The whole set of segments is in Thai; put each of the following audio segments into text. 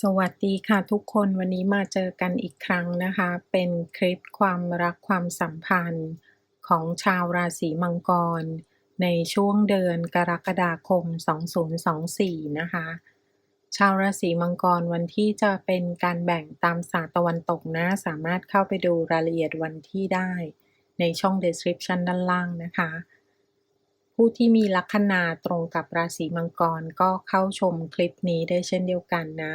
สวัสดีค่ะทุกคนวันนี้มาเจอกันอีกครั้งนะคะ เป็นคลิปความรักความสัมพันธ์ของชาวราศีมังกร ในช่วงเดือนกรกฎาคม 2024 นะคะ ชาวราศีมังกรวันที่จะเป็นการแบ่งตามศาสตร์ตะวันตกนะ สามารถเข้าไปดูรายละเอียดวันที่ได้ ในช่อง description ด้านล่างนะคะ ผู้ที่มีลัคนาตรงกับราศีมังกรก็เข้าชมคลิปนี้ได้เช่นเดียวกันนะ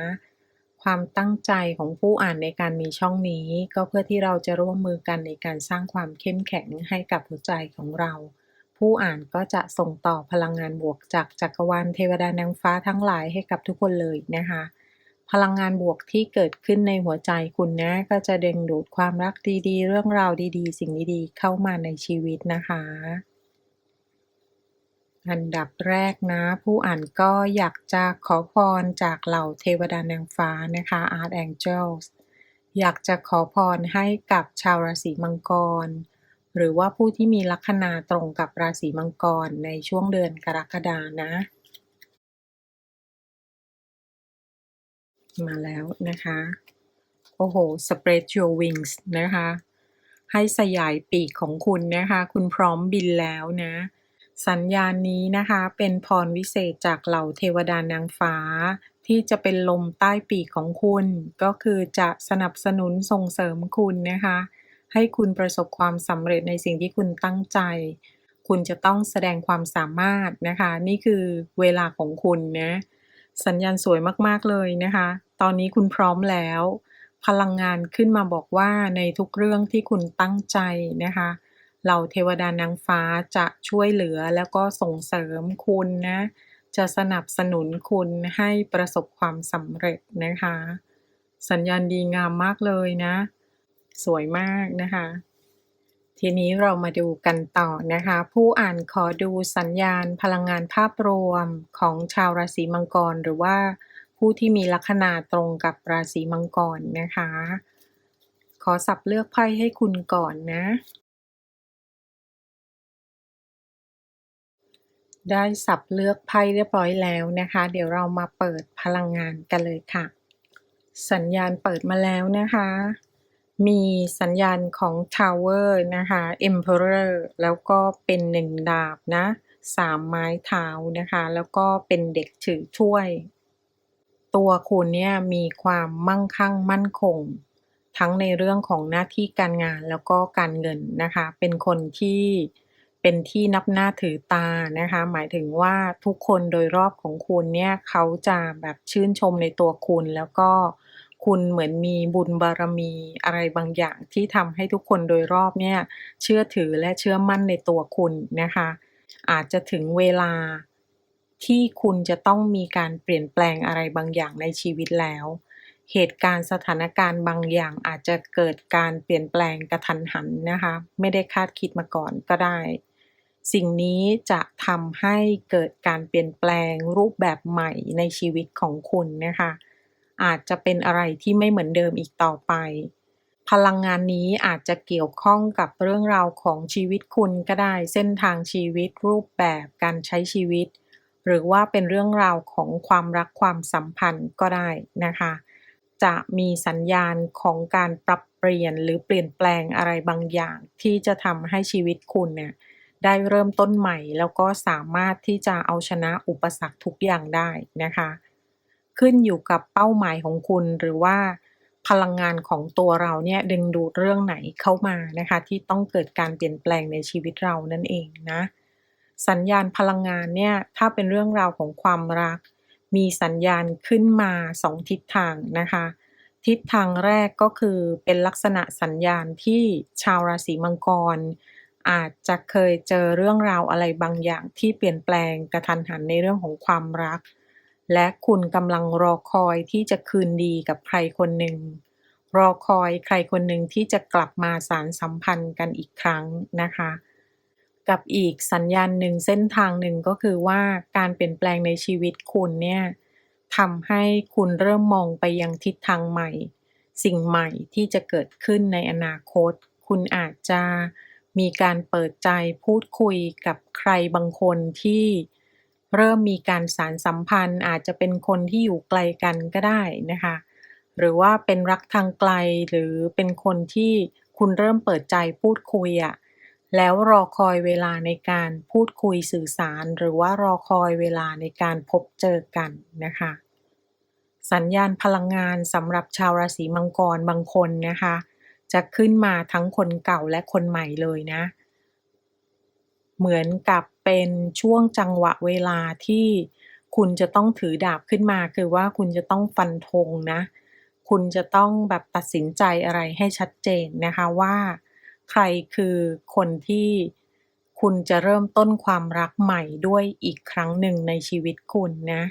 ความตั้งใจของผู้อ่านในการมีช่องนี้ ก็เพื่อที่เราจะร่วมมือกันในการสร้างความเข้มแข็งให้กับหัวใจของเรา ผู้อ่านก็จะส่งต่อพลังงานบวกจากจักรวาลเทวดานางฟ้าทั้งหลายให้กับทุกคนเลยนะคะพลังงานบวกที่เกิดขึ้นในหัวใจคุณนะ ก็จะดึงดูดความรักดีๆ เรื่องราวดีๆ สิ่งดีๆ เข้ามาในชีวิตนะคะ อันดับแรกนะ ผู้อ่านก็อยากจะขอพรจากเหล่าเทวดานางฟ้านะคะ Art Angels อยากจะขอพรให้กับชาวราศีมังกร หรือว่าผู้ที่มีลัคนาตรงกับราศีมังกรในช่วงเดือนกรกฎานะ มาแล้วนะคะ โอ้โห spread your wings นะคะ ให้สยายปีกของคุณนะคะ คุณพร้อมบินแล้วนะ สัญญาณนี้นะคะเป็นพรวิเศษจากเหล่าเทวดานางฟ้า ที่จะเป็นลมใต้ปีกของคุณ ก็คือจะสนับสนุนส่งเสริมคุณนะคะ ให้คุณประสบความสำเร็จในสิ่งที่คุณตั้งใจ คุณจะต้องแสดงความสามารถนะคะ นี่คือเวลาของคุณนะสัญญาณสวยมากๆเลยนะคะ ตอนนี้คุณพร้อมแล้ว พลังงานขึ้นมาบอกว่าในทุกเรื่องที่คุณตั้งใจนะคะ เหล่าเทวดานางฟ้าจะช่วยเหลือแล้วก็ส่งเสริมคุณนะ จะสนับสนุนคุณให้ประสบความสำเร็จนะคะ สัญญาณดีงามมากเลยนะ สวยมากนะคะ ทีนี้เรามาดูกันต่อนะคะ ผู้อ่านขอดูสัญญาณพลังงานภาพรวมของชาวราศีมังกรหรือว่าผู้ที่มีลัคนาตรงกับราศีมังกรนะคะ ขอสับเลือกไพ่ให้คุณก่อนนะ ได้สับเลือกไพ่เรียบร้อยแล้วนะคะ เดี๋ยวเรามาเปิดพลังงานกันเลยค่ะ สัญญาณเปิดมาแล้วนะคะ มีสัญญาณของ Tower นะคะ Emperor แล้วก็เป็นหนึ่งดาบนะสามไม้เท้านะคะ แล้วก็เป็นเด็กถือถ้วย ตัวคุณเนี่ยมีความมั่งคั่งมั่นคง ทั้งในเรื่องของหน้าที่การงานแล้วก็การเงินนะคะ เป็นคนที่ เป็นที่นับหน้าถือตานะคะ หมายถึงว่าทุกคนโดยรอบของคุณเนี่ยเขาจะแบบชื่นชมในตัวคุณ แล้วก็คุณเหมือนมีบุญบารมีอะไรบางอย่างที่ทำให้ทุกคนโดยรอบเนี่ยเชื่อถือและเชื่อมั่นในตัวคุณนะคะ อาจจะถึงเวลาที่คุณจะต้องมีการเปลี่ยนแปลงอะไรบางอย่างในชีวิตแล้ว เหตุการณ์สถานการณ์บางอย่างอาจจะเกิดการเปลี่ยนแปลงกระทันหันนะคะ ไม่ได้คาดคิดมาก่อนก็ได้ สิ่งนี้จะทำให้เกิดการเปลี่ยนแปลงรูปแบบใหม่ในชีวิตของคุณนะคะ อาจจะเป็นอะไรที่ไม่เหมือนเดิมอีกต่อไป พลังงานนี้อาจจะเกี่ยวข้องกับเรื่องราวของชีวิตคุณก็ได้ เส้นทางชีวิต รูปแบบการใช้ชีวิต หรือว่าเป็นเรื่องราวของความรักความสัมพันธ์ก็ได้นะคะ จะมีสัญญาณของการปรับเปลี่ยนหรือเปลี่ยนแปลงอะไรบางอย่าง ที่จะทำให้ชีวิตคุณเนี่ย ได้เริ่มต้นใหม่ แล้วก็สามารถที่จะเอาชนะอุปสรรคทุกอย่างได้นะคะ ขึ้นอยู่กับเป้าหมายของคุณหรือว่าพลังงานของตัวเราเนี่ยดึงดูดเรื่องไหนเข้ามานะคะ ที่ต้องเกิดการเปลี่ยนแปลงในชีวิตเรานั่นเองนะ สัญญาณพลังงานเนี่ยถ้าเป็นเรื่องราวของความรัก มีสัญญาณขึ้นมาสองทิศทางนะคะ ทิศทางแรกก็คือเป็นลักษณะสัญญาณที่ชาวราศีมังกร อาจจะเคยเจอเรื่องราวอะไรบางอย่างที่เปลี่ยนแปลงกระทันหันในเรื่องของความรัก และคุณกำลังรอคอยที่จะคืนดีกับใครคนหนึ่ง รอคอยใครคนหนึ่งที่จะกลับมาสารสัมพันธ์กันอีกครั้งนะคะ กับอีกสัญญาณหนึ่งเส้นทางหนึ่งก็คือว่าการเปลี่ยนแปลงในชีวิตคุณเนี่ยทำให้คุณเริ่มมองไปยังทิศทางใหม่ สิ่งใหม่ที่จะเกิดขึ้นในอนาคต คุณอาจจะ มีการเปิดใจพูดคุยกับใครบางคนที่เริ่มมีการสารสัมพันธ์ อาจจะเป็นคนที่อยู่ไกลกันก็ได้นะคะ หรือว่าเป็นรักทางไกลหรือเป็นคนที่คุณเริ่มเปิดใจพูดคุยอะแล้วรอคอยเวลาในการพูดคุยสื่อสาร หรือว่ารอคอยเวลาในการพบเจอกันนะคะ สัญญาณพลังงานสำหรับชาวราศีมังกรบางคนนะคะ จะขึ้นมาทั้งคนเก่าและคนใหม่เลยนะ เหมือนกับเป็นช่วงจังหวะเวลาที่คุณจะต้องถือดาบขึ้นมา คือว่าคุณจะต้องฟันธงนะ คุณจะต้องแบบตัดสินใจอะไรให้ชัดเจนนะคะว่า ใครคือคนที่คุณจะเริ่มต้นความรักใหม่ด้วยอีกครั้งหนึ่งในชีวิตคุณนะ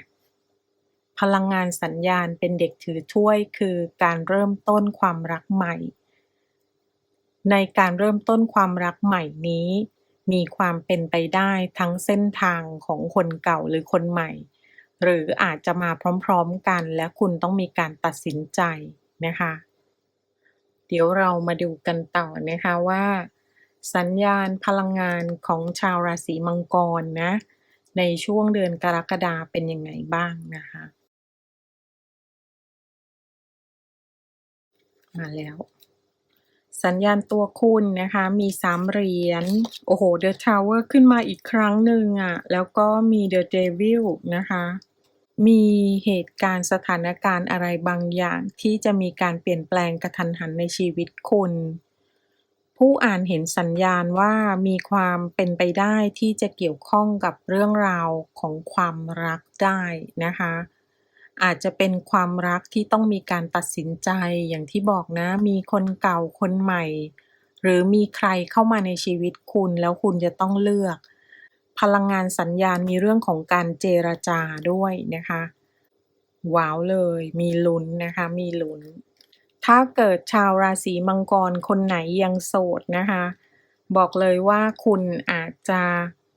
พลังงานสัญญาณเป็นเด็กถือถ้วยคือการเริ่มต้นความรักใหม่ ในการเริ่มต้นความรักใหม่นี้ มีความเป็นไปได้ทั้งเส้นทางของคนเก่าหรือคนใหม่ หรืออาจจะมาพร้อมๆกัน และคุณต้องมีการตัดสินใจนะคะ เดี๋ยวเรามาดูกันต่อนะคะว่า สัญญาณพลังงานของชาวราศีมังกรนะในช่วงเดือนกรกฎาเป็นยังไงบ้างนะคะ มาแล้ว สัญญาณตัวคุณนะคะ มีสามเหรียญ โอ้โหเดอะทาวเวอร์ขึ้นมาอีกครั้งหนึ่งอะ่ะ แล้วก็มีเดอะเดวิลนะคะ มีเหตุการณ์สถานการณ์อะไรบางอย่างที่จะมีการเปลี่ยนแปลงกระทันหันในชีวิตคุณ ผู้อ่านเห็นสัญญาณว่ามีความเป็นไปได้ที่จะเกี่ยวข้องกับเรื่องราวของความรักได้นะคะ อาจจะเป็นความรักที่ต้องมีการตัดสินใจอย่างที่บอกนะ มีคนเก่าคนใหม่ หรือมีใครเข้ามาในชีวิตคุณแล้วคุณจะต้องเลือก พลังงานสัญญาณมีเรื่องของการเจรจาด้วยนะคะว้าวเลย มีลุ้นนะคะ มีลุ้น ถ้าเกิดชาวราศีมังกรคนไหนยังโสดนะคะ บอกเลยว่าคุณอาจจะ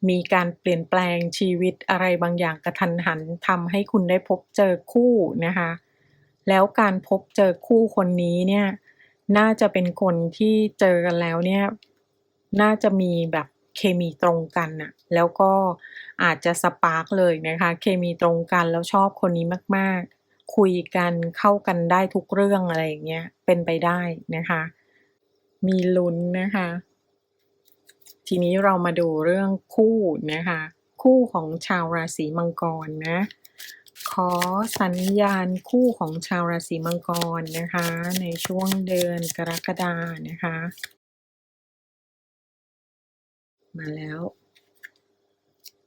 มีการเปลี่ยนแปลงชีวิตอะไรบางอย่างกระทันหันทำให้คุณได้พบเจอคู่นะคะ แล้วการพบเจอคู่คนนี้เนี่ยน่าจะเป็นคนที่เจอกันแล้วเนี่ยน่าจะมีแบบเคมีตรงกันน่ะแล้วก็อาจจะสปาร์กเลยนะคะ เคมีตรงกันแล้วชอบคนนี้มากๆ คุยกันเข้ากันได้ทุกเรื่องอะไรอย่างเงี้ยเป็นไปได้นะคะ มีลุ้นนะคะ ทีนี้เรามาดูเรื่องคู่นะคะ คู่ของชาวราศีมังกรนะ ขอสัญญาณคู่ของชาวราศีมังกรนะคะ ในช่วงเดือนกรกฎานะคะ มาแล้ว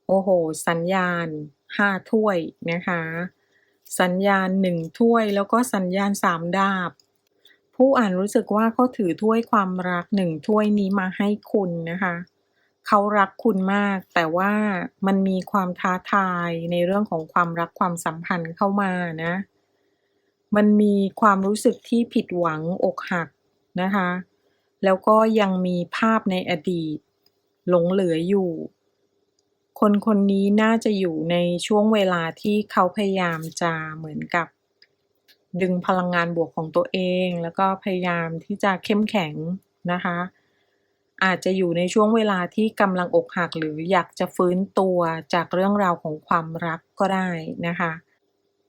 โอ้โห สัญญาณห้าถ้วยนะคะ สัญญาณหนึ่งถ้วยแล้วก็สัญญาณสามดาบ ผู้อ่านรู้สึกว่าเขาถือถ้วยความรักหนึ่งถ้วยนี้มาให้คุณนะคะ เขารักคุณมาก แต่ว่ามันมีความท้าทายในเรื่องของความรักความสัมพันธ์เข้ามานะ มันมีความรู้สึกที่ผิดหวังอกหักนะคะ แล้วก็ยังมีภาพในอดีต หลงเหลืออยู่ คนคนนี้น่าจะอยู่ในช่วงเวลาที่เขาพยายามจะเหมือนกับ ดึงพลังงานบวกของตัวเอง แล้วก็พยายามที่จะเข้มแข็งนะคะ อาจจะอยู่ในช่วงเวลาที่กำลังอกหักหรืออยากจะฟื้นตัวจากเรื่องราวของความรักก็ได้นะคะ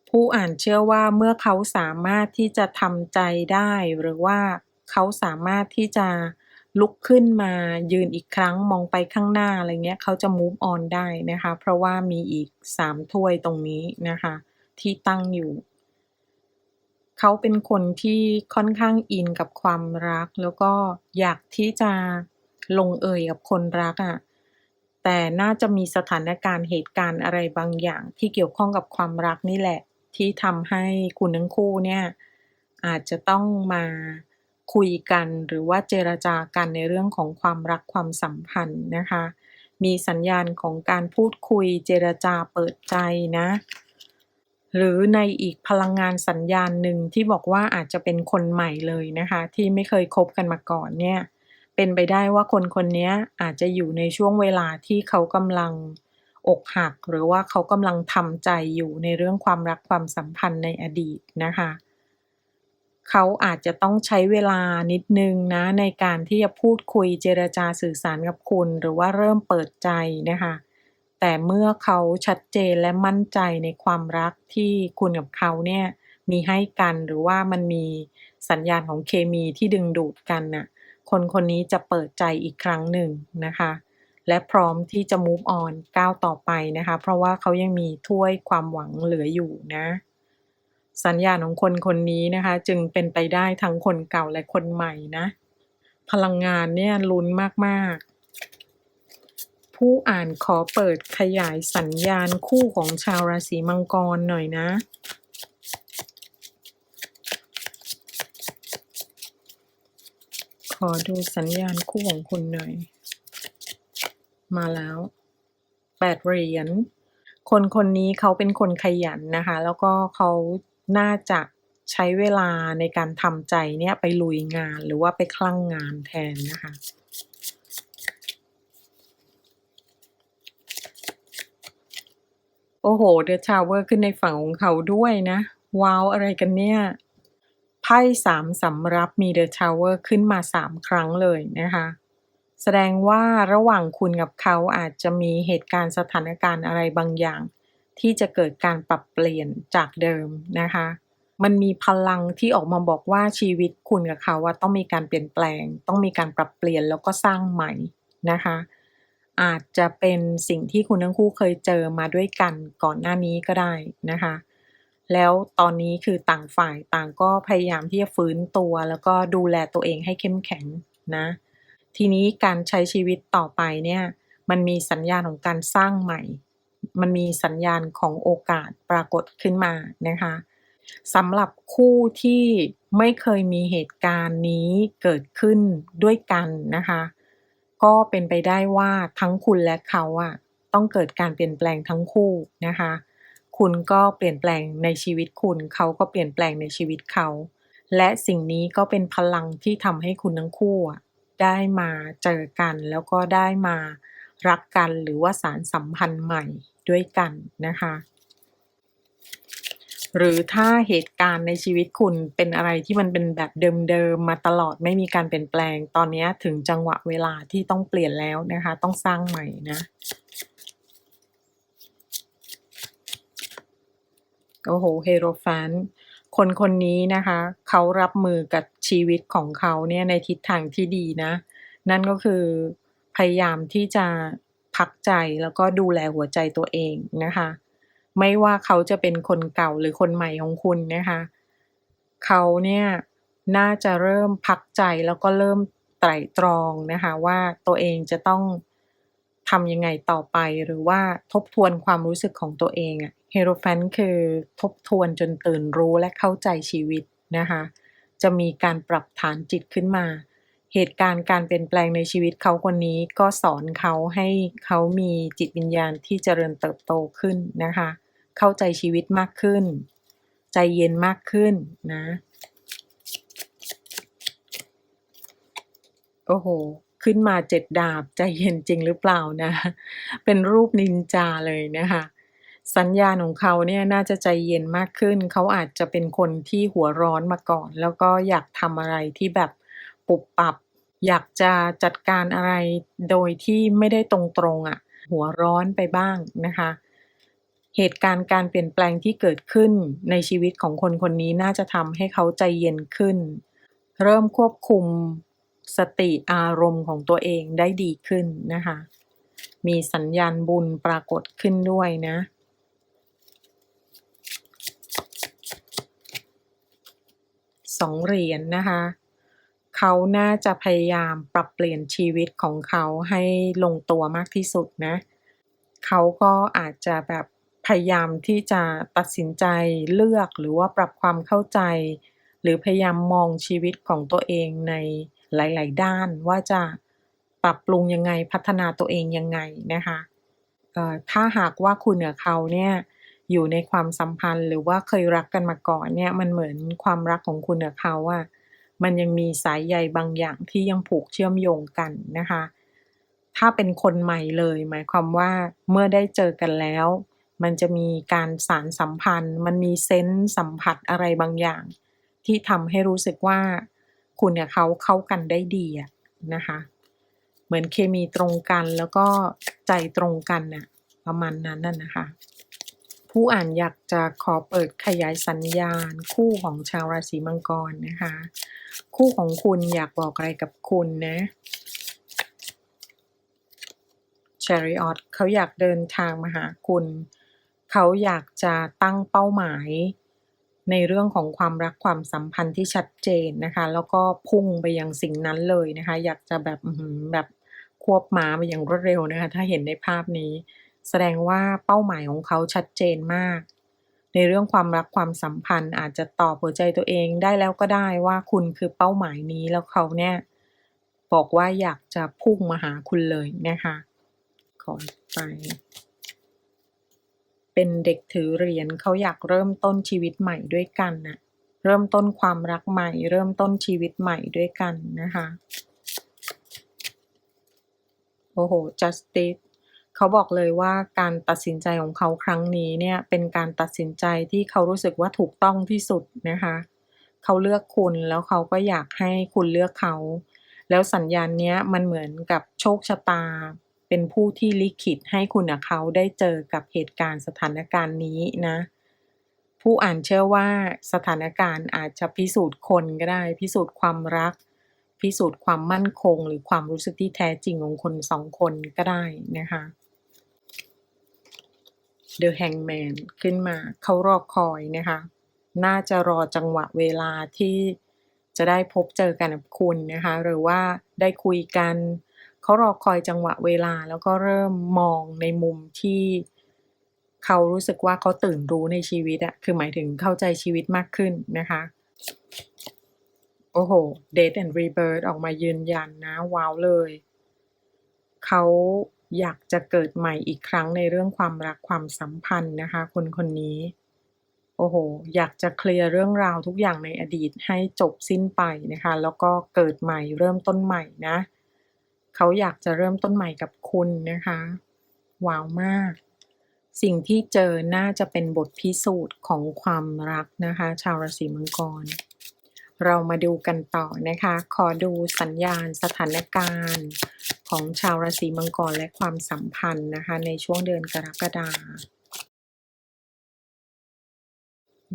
ผู้อ่านเชื่อว่าเมื่อเขาสามารถที่จะทำใจได้ หรือว่าเขาสามารถที่จะลุกขึ้นมายืนอีกครั้งมองไปข้างหน้าอะไรเงี้ยเขาจะ move on ได้นะคะ เพราะว่ามีอีกสามถ้วยตรงนี้นะคะ ที่ตั้งอยู่ เขาเป็นคนที่ค่อนข้างอินกับความรัก แล้วก็อยากที่จะลงเอยกับคนรักอะ่ะแต่น่าจะมีสถานการณ์เหตุการณ์อะไรบางอย่าง ที่เกี่ยวข้องกับความรักนี่แหละ ที่ทำให้คุณทั้งคู่เนี่ย อาจจะต้องมาคุยกันหรือว่าเจรจากันในเรื่องของความรักความสัมพันธ์นะคะ มีสัญญาณของการพูดคุยเจรจาเปิดใจนะ หรือในอีกพลังงานสัญญาณหนึ่งที่บอกว่าอาจจะเป็นคนใหม่เลยนะคะ ที่ไม่เคยคบกันมาก่อนเนี่ย เป็นไปได้ว่าคนคนนี้อาจจะอยู่ในช่วงเวลาที่เขากำลังอกหัก หรือว่าเขากำลังทำใจอยู่ในเรื่องความรักความสัมพันธ์ในอดีตนะคะ เขาอาจจะต้องใช้เวลานิดนึงนะในการที่จะพูดคุยเจรจาสื่อสารกับคุณ หรือว่าเริ่มเปิดใจนะคะแแต่เมื่อเขาชัดเจนและมั่นใจในความรักที่คุณกับเขาเนี่ยมีให้กัน หรือว่ามันมีสัญญาณของเคมีที่ดึงดูดกันน่ะ คนคนนี้จะเปิดใจอีกครั้งหนึ่งนะคะ และพร้อมที่จะ move on ก้าวต่อไปนะคะ เพราะว่าเขายังมีถ้วยความหวังเหลืออยู่นะ สัญญาณของคนคนนี้นะคะ จึงเป็นไปได้ทั้งคนเก่าและคนใหม่นะ พลังงานเนี่ยลุ้นมากๆ ผู้อ่านขอเปิดขยายสัญญาณคู่ของชาวราศีมังกรหน่อยนะ ขอดูสัญญาณคู่ของคุณหน่อย มาแล้วแปดเหรียญคนคนนี้เขาเป็นคนขยันนะคะ แล้วก็เขาน่าจะใช้เวลาในการทำใจเนี่ยไปลุยงานหรือว่าไปคลั่งงานแทนนะคะ โอ้โห เดอะชาวเวอร์ขึ้นในฝั่งของเขาด้วยนะ ว้าว อะไรกันเนี่ย ไพ่สามสำรับมีเดอะชาวเวอร์ขึ้นมาสามครั้งเลยนะคะ แสดงว่าระหว่างคุณกับเขาอาจจะมีเหตุการณ์สถานการณ์อะไรบางอย่าง ที่จะเกิดการปรับเปลี่ยนจากเดิมนะคะ มันมีพลังที่ออกมาบอกว่าชีวิตคุณกับเขาว่าต้องมีการเปลี่ยนแปลง ต้องมีการปรับเปลี่ยนแล้วก็สร้างใหม่นะคะ อาจจะเป็นสิ่งที่คุณทั้งคู่เคยเจอมาด้วยกันก่อนหน้านี้ก็ได้นะคะ แล้วตอนนี้คือต่างฝ่ายต่างก็พยายามที่จะฟื้นตัว แล้วก็ดูแลตัวเองให้เข้มแข็งนะ ทีนี้การใช้ชีวิตต่อไปเนี่ย มันมีสัญญาณของการสร้างใหม่ มันมีสัญญาณของโอกาสปรากฏขึ้นมานะคะสำหรับคู่ที่ไม่เคยมีเหตุการณ์นี้เกิดขึ้นด้วยกันนะคะ ก็เป็นไปได้ว่าทั้งคุณและเขาอะต้องเกิดการเปลี่ยนแปลงทั้งคู่นะคะ คุณก็เปลี่ยนแปลงในชีวิตคุณ เขาก็เปลี่ยนแปลงในชีวิตเขา และสิ่งนี้ก็เป็นพลังที่ทำให้คุณทั้งคู่ได้มาเจอกันแล้วก็ได้มารักกันหรือว่าสารสัมพันธ์ใหม่ด้วยกันนะคะ หรือถ้าเหตุการณ์ในชีวิตคุณเป็นอะไรที่มันเป็นแบบเดิมๆมาตลอดไม่มีการเปลี่ยนแปลง ตอนนี้ถึงจังหวะเวลาที่ต้องเปลี่ยนแล้วนะคะ ต้องสร้างใหม่นะโอ้โหเฮโรฟานคนคนนี้นะคะ เขารับมือกับชีวิตของเขาเนี่ยในทิศทางที่ดีนะ นั่นก็คือพยายามที่จะพักใจแล้วก็ดูแลหัวใจตัวเองนะคะ ไม่ว่าเขาจะเป็นคนเก่าหรือคนใหม่ของคุณนะคะ เขาเนี่ยน่าจะเริ่มพักใจแล้วก็เริ่มไตร่ตรองนะคะ ว่าตัวเองจะต้องทำยังไงต่อไปหรือว่าทบทวนความรู้สึกของตัวเองอะเฮโรแฟนคือทบทวนจนตื่นรู้และเข้าใจชีวิตนะคะ จะมีการปรับฐานจิตขึ้นมา เหตุการณ์การเปลี่ยนแปลงในชีวิตเขาคนนี้ก็สอนเขาให้เขามีจิตวิญญาณที่เจริญเติบโตขึ้นนะคะ เข้าใจชีวิตมากขึ้น ใจเย็นมากขึ้นนะ โอ้โห ขึ้นมาเจ็ดดาบ ใจเย็นจริงหรือเปล่านะ เป็นรูปนินจาเลยนะคะสัญญาณของเขาเนี่ยน่าจะใจเย็นมากขึ้น เขาอาจจะเป็นคนที่หัวร้อนมาก่อน แล้วก็อยากทำอะไรที่แบบปุบปับ อยากจะจัดการอะไรโดยที่ไม่ได้ตรงๆอะ่ะ หัวร้อนไปบ้างนะคะ เหตุการณ์การเปลี่ยนแปลงที่เกิดขึ้นในชีวิตของคนคนนี้น่าจะทำให้เขาใจเย็นขึ้น เริ่มควบคุมสติอารมณ์ของตัวเองได้ดีขึ้นนะคะ มีสัญญาณบุญปรากฏขึ้นด้วยนะ สองเหรียญนะคะ เขาน่าจะพยายามปรับเปลี่ยนชีวิตของเขาให้ลงตัวมากที่สุดนะ เขาก็อาจจะแบบ พยายามที่จะตัดสินใจเลือกหรือว่าปรับความเข้าใจ หรือพยายามมองชีวิตของตัวเองในหลาย ๆ ด้านว่าจะปรับปรุงยังไงพัฒนาตัวเองยังไงนะคะถ้าหากว่าคุณกับเขาเนี่ยอยู่ในความสัมพันธ์ หรือว่าเคยรักกันมาก่อนเนี่ยมันเหมือนความรักของคุณกับเขาอะมันยังมีสายใยบางอย่างที่ยังผูกเชื่อมโยงกันนะคะ ถ้าเป็นคนใหม่เลย หมายความว่าเมื่อได้เจอกันแล้ว มันจะมีการสารสัมพันธ์ มันมีเซนส์สัมผัสอะไรบางอย่าง ที่ทำให้รู้สึกว่าคุณกับเขาเข้ากันได้ดีอะนะคะ เหมือนเคมีตรงกันแล้วก็ใจตรงกันน่ะประมาณนั้นน่ะนะคะ ผู้อ่านอยากจะขอเปิดขยายสัญญาณ คู่ของชาวราศีมังกรนะคะ คู่ของคุณอยากบอกอะไรกับคุณนะ Chariot เขาอยากเดินทางมาหาคุณ เขาอยากจะตั้งเป้าหมาย ในเรื่องของความรักความสัมพันธ์ที่ชัดเจนนะคะ แล้วก็พุ่งไปยังสิ่งนั้นเลยนะคะ อยากจะแบบแบบควบม้าไปอย่างรวดเร็วนะคะถ้าเห็นในภาพนี้ แสดงว่าเป้าหมายของเขาชัดเจนมาก ในเรื่องความรักความสัมพันธ์ อาจจะตอบหัวใจตัวเองได้แล้วก็ได้ว่าคุณคือเป้าหมายนี้แล้วเขาเนี่ยบอกว่าอยากจะพุ่งมาหาคุณเลยนะคะขอไป เป็นเด็กถือเหรียญเขาอยากเริ่มต้นชีวิตใหม่ด้วยกันนะเริ่มต้นความรักใหม่ เริ่มต้นชีวิตใหม่ด้วยกันนะคะ โอ้โห justice เขาบอกเลยว่าการตัดสินใจของเขาครั้งนี้เนี่ยเป็นการตัดสินใจที่เขารู้สึกว่าถูกต้องที่สุดนะคะ เขาเลือกคุณแล้วเขาก็อยากให้คุณเลือกเขา แล้วสัญญาณเนี้ยมันเหมือนกับโชคชะตา เป็นผู้ที่ลิขิตให้คุณเขาได้เจอกับเหตุการณ์สถานการณ์นี้นะ ผู้อ่านเชื่อว่าสถานการณ์อาจจะพิสูจน์คนก็ได้ พิสูจน์ความรัก พิสูจน์ความมั่นคง หรือความรู้สึกที่แท้จริงของคนสองคนก็ได้นะคะ The Hangman ขึ้นมาเขารอคอยนะคะ น่าจะรอจังหวะเวลาที่จะได้พบเจอกันกับคุณนะคะ หรือว่าได้คุยกัน เขารอคอยจังหวะเวลา แล้วก็เริ่มมองในมุมที่เขารู้สึกว่าเขาตื่นรู้ในชีวิตอะคือหมายถึงเข้าใจชีวิตมากขึ้นนะคะโอ้โห Death and Rebirth ออกมายืนยันนะ ว้าวเลย เขาอยากจะเกิดใหม่อีกครั้งในเรื่องความรักความสัมพันธ์นะคะ คนคนนี้ โอ้โห อยากจะเคลียร์เรื่องราวทุกอย่างในอดีตให้จบสิ้นไปนะคะ แล้วก็เกิดใหม่เริ่มต้นใหม่นะ เขาอยากจะเริ่มต้นใหม่กับคุณนะคะ ว้าวมาก สิ่งที่เจอน่าจะเป็นบทพิสูจน์ของความรักนะคะ ชาวราศีมังกร เรามาดูกันต่อนะคะ ขอดูสัญญาณสถานการณ์ของชาวราศีมังกรและความสัมพันธ์นะคะ ในช่วงเดือนกรกฎา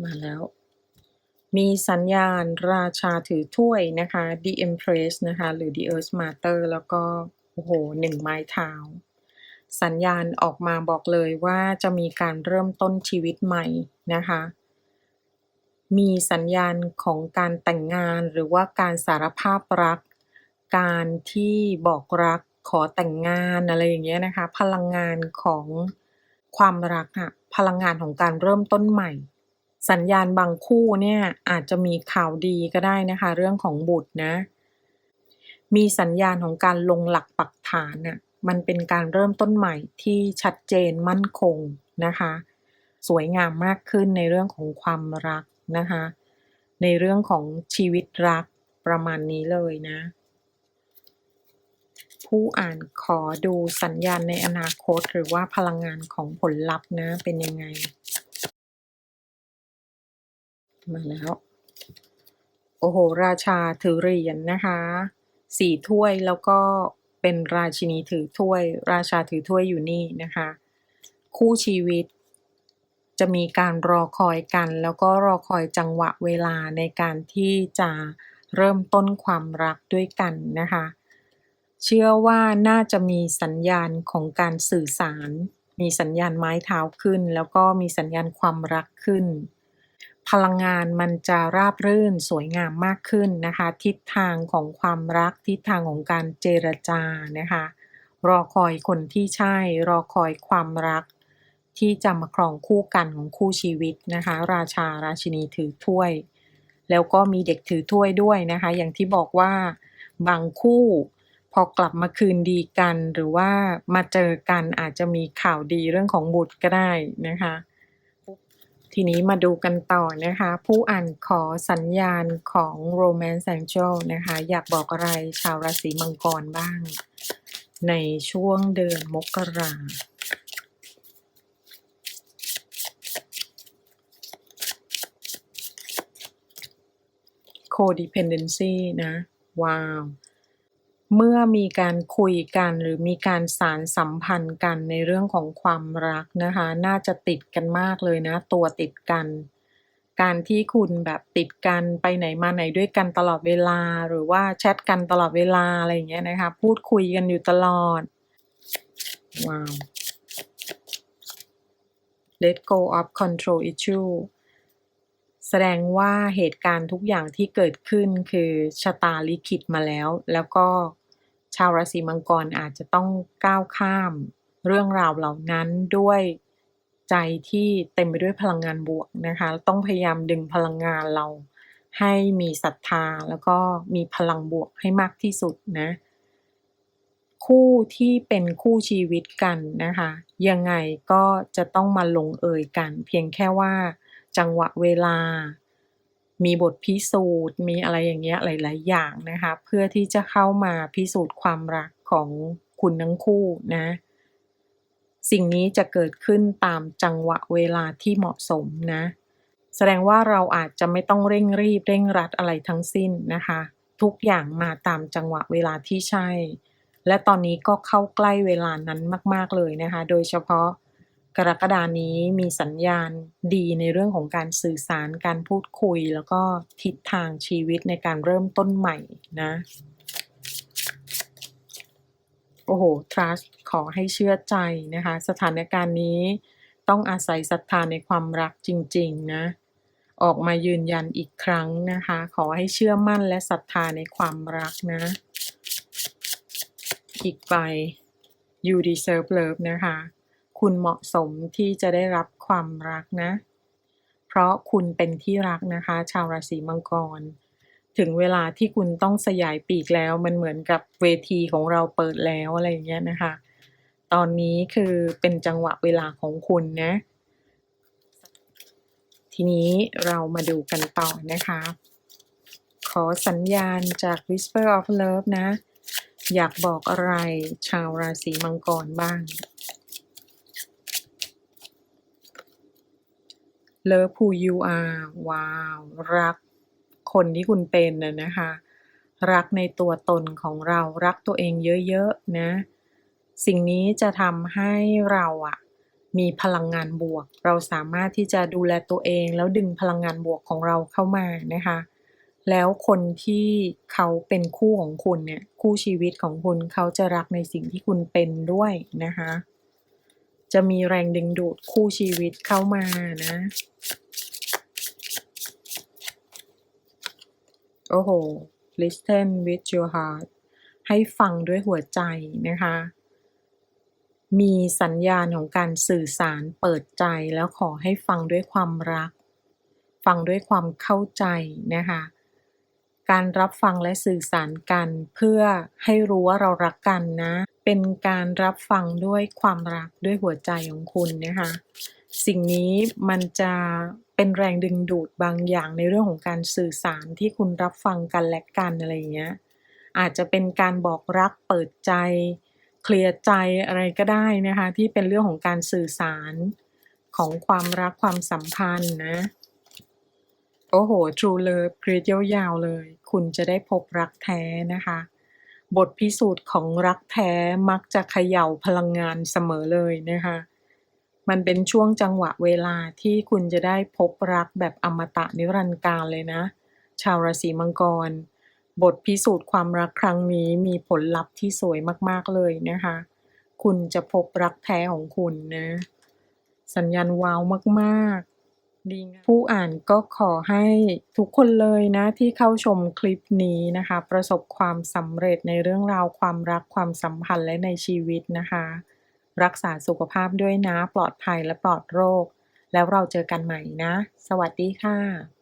มาแล้ว มีสัญญาณราชาถือถ้วยนะคะ The Empress นะคะ หรือ The Earth Master แล้วก็ โอ้โหหนึ่งไม้เท้า สัญญาณออกมาบอกเลยว่าจะมีการเริ่มต้นชีวิตใหม่นะคะ มีสัญญาณของการแต่งงานหรือว่าการสารภาพรัก การที่บอกรักขอแต่งงานอะไรอย่างเงี้ยนะคะ พลังงานของความรักอะพลังงานของการเริ่มต้นใหม่ สัญญาณบางคู่เนี่ยอาจจะมีข่าวดีก็ได้นะคะ เรื่องของบุตรนะ มีสัญญาณของการลงหลักปักฐานน่ะมันเป็นการเริ่มต้นใหม่ที่ชัดเจนมั่นคงนะคะ สวยงามมากขึ้นในเรื่องของความรักนะคะ ในเรื่องของชีวิตรักประมาณนี้เลยนะ ผู้อ่านขอดูสัญญาณในอนาคตหรือว่าพลังงานของผลลัพธ์นะเป็นยังไง มาแล้ว โอ้โห ราชาถือเหรียญนะคะสี่ถ้วยแล้วก็เป็นราชินีถือถ้วย ราชาถือถ้วยอยู่นี่นะคะ คู่ชีวิตจะมีการรอคอยกัน แล้วก็รอคอยจังหวะเวลาในการที่จะเริ่มต้นความรักด้วยกันนะคะ เชื่อว่าน่าจะมีสัญญาณของการสื่อสาร มีสัญญาณไม้เท้าขึ้น แล้วก็มีสัญญาณความรักขึ้น พลังงานมันจะราบรื่นสวยงามมากขึ้นนะคะ ทิศทางของความรัก ทิศทางของการเจรจานะคะ รอคอยคนที่ใช่ รอคอยความรัก ที่จะมาครองคู่กันของคู่ชีวิตนะคะ ราชาราชินีถือถ้วย แล้วก็มีเด็กถือถ้วยด้วยนะคะ อย่างที่บอกว่าบางคู่พอกลับมาคืนดีกัน หรือว่ามาเจอกันอาจจะมีข่าวดีเรื่องของบุตรก็ได้นะคะ ทีนี้มาดูกันต่อนะคะ ผู้อ่านขอสัญญาณของ Romance Angel นะคะ อยากบอกอะไรชาวราศีมังกรบ้าง ในช่วงเดือนมกรา codependency นะ ว้าว เมื่อมีการคุยกันหรือมีการสารสัมพันธ์กันในเรื่องของความรักนะคะ น่าจะติดกันมากเลยนะ ตัวติดกัน การที่คุณแบบติดกันไปไหนมาไหนด้วยกันตลอดเวลา หรือว่าแชทกันตลอดเวลาอะไรอย่างเงี้ยนะคะ พูดคุยกันอยู่ตลอด ว้าว let go of control issue แสดงว่าเหตุการณ์ทุกอย่างที่เกิดขึ้นคือชะตาลิขิตมาแล้ว แล้วก็ ชาวราศีมังกรอาจจะต้องก้าวข้ามเรื่องราวเหล่านั้นด้วยใจที่เต็มไปด้วยพลังงานบวกนะคะ ต้องพยายามดึงพลังงานเราให้มีศรัทธาแล้วก็มีพลังบวกให้มากที่สุดนะ คู่ที่เป็นคู่ชีวิตกันนะคะ ยังไงก็จะต้องมาลงเอยกัน เพียงแค่ว่าจังหวะเวลา มีบทพิสูจน์ มีอะไรอย่างเงี้ยหลาย ๆ อย่างนะคะ เพื่อที่จะเข้ามาพิสูจน์ความรักของคุณทั้งคู่นะ สิ่งนี้จะเกิดขึ้นตามจังหวะเวลาที่เหมาะสมนะ แสดงว่าเราอาจจะไม่ต้องเร่งรีบเร่งรัดอะไรทั้งสิ้นนะคะ ทุกอย่างมาตามจังหวะเวลาที่ใช่ และตอนนี้ก็เข้าใกล้เวลานั้นมาก ๆ เลยนะคะ โดยเฉพาะ กรกฎานี้มีสัญญาณดีในเรื่องของการสื่อสารการพูดคุย แล้วก็ทิศทางชีวิตในการเริ่มต้นใหม่นะ โอ้โห trust ขอให้เชื่อใจนะคะ สถานการณ์นี้ต้องอาศัยศรัทธาในความรักจริง ๆ นะ ออกมายืนยันอีกครั้งนะคะ ขอให้เชื่อมั่นและศรัทธาในความรักนะ อีกใบ you deserve love นะคะ คุณเหมาะสมที่จะได้รับความรักนะ เพราะคุณเป็นที่รักนะคะ ชาวราศีมังกร ถึงเวลาที่คุณต้องสยายปีกแล้ว มันเหมือนกับเวทีของเราเปิดแล้วอะไรอย่างเงี้ยนะคะ ตอนนี้คือเป็นจังหวะเวลาของคุณนะ ทีนี้เรามาดูกันต่อนะคะ ขอสัญญาณจาก Whisper of Love นะ อยากบอกอะไรชาวราศีมังกรบ้าง Love who you are ว้าว รักคนที่คุณเป็นน่ะนะคะ รักในตัวตนของเรา รักตัวเองเยอะๆ นะ สิ่งนี้จะทำให้เราอะมีพลังงานบวก เราสามารถที่จะดูแลตัวเอง แล้วดึงพลังงานบวกของเราเข้ามานะคะ แล้วคนที่เขาเป็นคู่ของคุณเนี่ย คู่ชีวิตของคุณเขาจะรักในสิ่งที่คุณเป็นด้วยนะคะ จะมีแรงดึงดูดคู่ชีวิตเข้ามานะ โอ้โห listen with your heart ให้ฟังด้วยหัวใจนะคะ มีสัญญาณของการสื่อสารเปิดใจแล้วขอให้ฟังด้วยความรัก ฟังด้วยความเข้าใจนะคะ การรับฟังและสื่อสารกันเพื่อให้รู้ว่าเรารักกันนะ เป็นการรับฟังด้วยความรักด้วยหัวใจของคุณนะคะ สิ่งนี้มันจะเป็นแรงดึงดูดบางอย่างในเรื่องของการสื่อสารที่คุณรับฟังกันและกันอะไรอย่างเงี้ยอาจจะเป็นการบอกรักเปิดใจเคลียร์ใจอะไรก็ได้นะคะ ที่เป็นเรื่องของการสื่อสารของความรักความสัมพันธ์นะ โอ้โห True Love กรีดยาวๆเลย คุณจะได้พบรักแท้นะคะ บทพิสูจน์ของรักแท้มักจะเขย่าพลังงานเสมอเลยนะคะ มันเป็นช่วงจังหวะเวลาที่คุณจะได้พบรักแบบอมตะนิรันดร์กาลเลยนะ ชาวราศีมังกร บทพิสูจน์ความรักครั้งนี้มีผลลัพธ์ที่สวยมากๆเลยนะคะ คุณจะพบรักแท้ของคุณนะ สัญญาณว้าวมากๆดีงาม ผู้อ่านก็ขอให้ทุกคนเลยนะที่เข้าชมคลิปนี้นะคะ ประสบความสำเร็จในเรื่องราวความรักความสัมพันธ์และในชีวิตนะคะ รักษาสุขภาพด้วยนะ ปลอดภัยและปลอดโรค แล้วเราเจอกันใหม่นะ สวัสดีค่ะ